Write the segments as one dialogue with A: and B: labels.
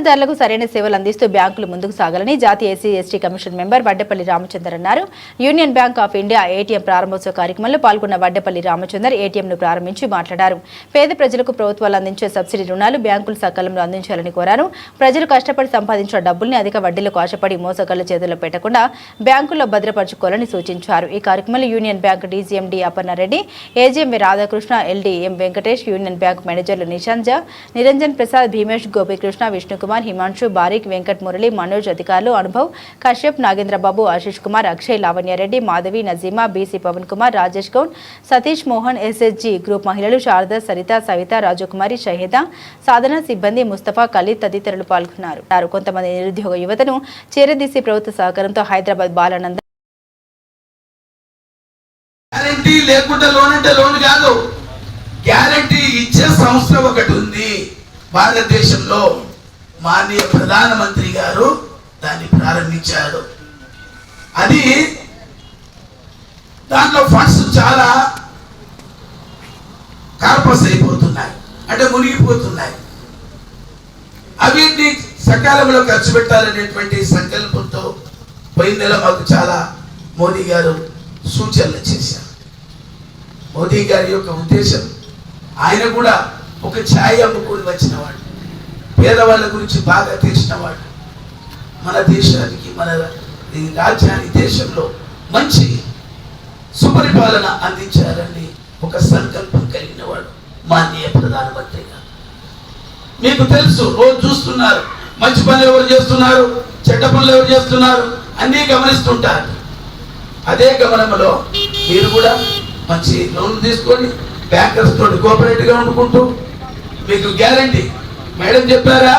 A: ఖాతాదారులకు సరైన సేవలు అందిస్తూ బ్యాంకులు ముందుకు సాగాలని జాతీయ SC ST commission member Vaddapalli Ramachandar అన్నారు. Union Bank of India ATM ప్రారంభోత్సవ కార్యక్రమంలో పాల్గొన్న వడ్డపల్లి రామచందర్ ఏటీఎంను ప్రారంభించి మాట్లాడారు. పేద ప్రజలకు ప్రభుత్వాలు అందించే సబ్సిడీ రుణాలు బ్యాంకులు సకాలంలో అందించాలని కోరారు. ప్రజలు కష్టపడి సంపాదించిన డబ్బుల్ని అధిక వడ్డీలకు ఆశపడి మోసగాళ్ళ చేతుల్లో పెట్టకుండా బ్యాంకుల్లో భద్రపరచుకోవాలని సూచించారు. ఈ కార్యక్రమంలో Union Bank DGM D Aparna Reddy AGM V Radhakrishna LDM Venkatesh Union Bank మేనేజర్లు నిశాంజ నిరంజన్ ప్రసాద్ భీమేష్ గోపీకృష్ణ విష్ణుకుమార్ హిమాంశు బారిక్ వెంకట్ మురళి మనోజ్ అధికారులు Anubhav Kashyap Nagendrababu Ashish Kumar Akshay Lavanya Reddy Madhavi Nazima BC Pavan Kumar Rajesh Goud Satish Mohan SSG group మహిళలు శారద సరిత సవిత రాజకుమారి షహిద సాధన సిబ్బంది Mustafa Khalid తదితరులు పాల్గొన్నారు. కొంతమంది నిరుద్యోగ యువతను చేరదీసి ప్రభుత్వ సహకారంతో హైదరాబాద్ బాలానంద
B: గ్యారంటీ లేకుండా లోన్ అంటే లోన్ కాదు. గ్యారంటీ ఇచ్చే సంస్థ ఒకటి ఉంది. భారతదేశంలో. మాన్య ప్రధానమంత్రి గారు దాన్ని ప్రారంభించారు. అది దాంట్లో ఫండ్స్ చాలా కార్పస్ అయిపోతున్నాయి. అంటే మునిగిపోతున్నాయి. అవిటిని సకాలంలో ఖర్చు పెట్టాలనేటువంటి సంకల్పంతో పోయిన నెల మాకు చాలా మోదీ గారు సూచనలు చేశారు. మోదీ గారి యొక్క ఉద్దేశం ఆయన కూడా ఒక ఛాయ్ అమ్ముకొని వచ్చినవాడు పేదవాళ్ళ గురించి బాగా తెలిసినవాడు మన దేశానికి మన ఈ రాజ్యానికి దేశంలో మంచి సుపరిపాలన అందించాలని ఒక సంకల్పం కలిగిన వాడు మాన్య ప్రధానమంత్రిగా మీకు తెలుసు రోజు చూస్తున్నారు మంచి పనులు ఎవరు చేస్తున్నారు చెడ్డ పనులు ఎవరు చేస్తున్నారు అన్నీ గమనిస్తుంటారు. అదే గమనంలో మీరు కూడా మంచి లోన్ తీసుకొని బ్యాంకర్స్ తోటి కోఆపరేట్ వండుకుంటూ మీకు గ్యారంటీ మేడం చెప్పారా?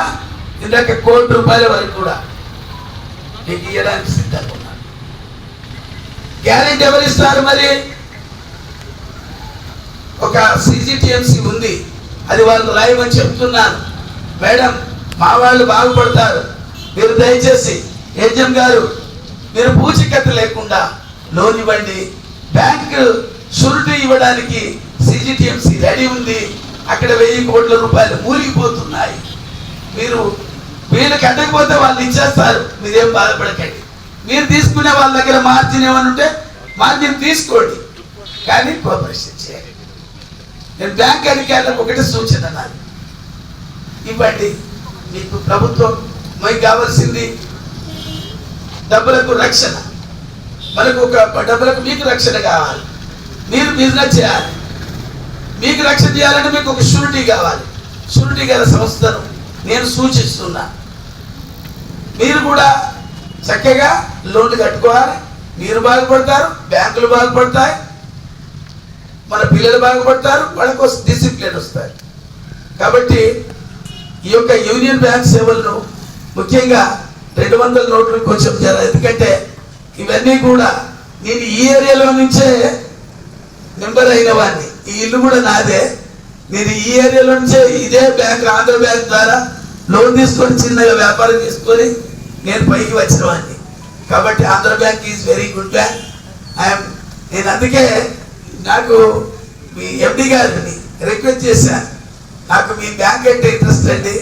B: ఇందాక కోటి రూపాయల వరకు కూడా మీకు ఇవ్వడానికి సిద్ధంగా ఉన్నాను. గ్యారెంటీ ఎవరిస్తారు మరి? ఒక సిజిటిఎంసి ఉంది. అది వాళ్ళు రాయమని చెప్తున్నాను మేడం మా వాళ్ళు బాగుపడతారు. మీరు దయచేసి ఏజెం గారు మీరు పూచికత్తు లేకుండా లోన్ ఇవ్వండి. బ్యాంకు షూరిటీ ఇవ్వడానికి సిజిటిఎంసి రెడీ ఉంది. అక్కడ వెయ్యి కోట్ల రూపాయలు మూలిగిపోతున్నాయి మీరు వీళ్ళు కట్టకపోతే వాళ్ళు ఇచ్చేస్తారు. మీరేం బాధపడకండి. మీరు తీసుకునే వాళ్ళ దగ్గర మార్జిన్ ఏమని ఉంటే మార్జిన్ తీసుకోండి. కానీ కోఆపరేషన్ చేయాలి నేను బ్యాంక్ అధికారులకు ఒకటే సూచన నాది ఇవ్వండి. మీకు ప్రభుత్వం మీకు కావాల్సింది డబ్బులకు రక్షణ. మనకు ఒక డబ్బులకు మీకు రక్షణ కావాలి. మీరు బిజినెస్ చేయాలి. మీకు రక్షణ చేయాలంటే మీకు ఒక షూరిటీ కావాలి. షూరిటీ గల సంస్థను నేను సూచిస్తున్నా. మీరు కూడా చక్కగా లోన్లు కట్టుకోవాలి. మీరు బాగుపడతారు బ్యాంకులు బాగుపడతాయి మన పిల్లలు బాగుపడతారు వాళ్ళకు డిసిప్లిన్ వస్తాయి. కాబట్టి ఈ యొక్క యూనియన్ బ్యాంక్ సేవలను ముఖ్యంగా రెండు వందల నోట్లు కొంచెం జర ఎందుకంటే ఇవన్నీ కూడా నేను ఈ ఏరియాలో నుంచే మెంబర్ అయిన వాడిని. ఈ ఇల్లు కూడా నాదే. నేను ఈ ఏరియాలో నుంచే ఇదే బ్యాంక్ ఆంధ్ర బ్యాంక్ ద్వారా లోన్ తీసుకొని చిన్నగా వ్యాపారం చేసుకొని నేను పైకి వచ్చిన వాడిని. కాబట్టి Andhra bank is very good bank. I'm నేను అందుకే నాకు మీ ఎండి గారిని రిక్వెస్ట్ చేశాను నాకు మీ బ్యాంక్ అంటే ఇంట్రెస్ట్ అండి.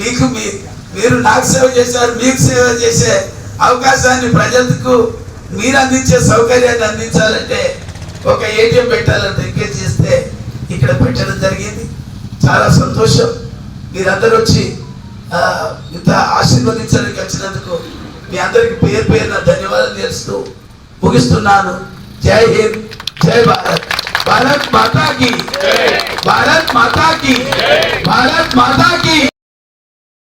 B: మీకు మీ మీరు నాకు సేవ చేశారు మీకు సేవ చేసే అవకాశాన్ని ప్రజలకు మీరు అందించే సౌకర్యాన్ని అందించాలంటే ఒక ఏటీఎం పెట్టాలని ఎంకేజ్ చేస్తే ఇక్కడ పెట్టడం జరిగింది. చాలా సంతోషం. మీరందరూ వచ్చి ఇంత ఆశీర్వదించడానికి వచ్చినందుకు మీ అందరికి పేరు పేరున ధన్యవాదాలు తెలుస్తూ ముగిస్తున్నాను. జై హింద్ జై భారత్. భారత్ మాతాకి. భారత్ మాతాకి. భారత్ మాతాకి.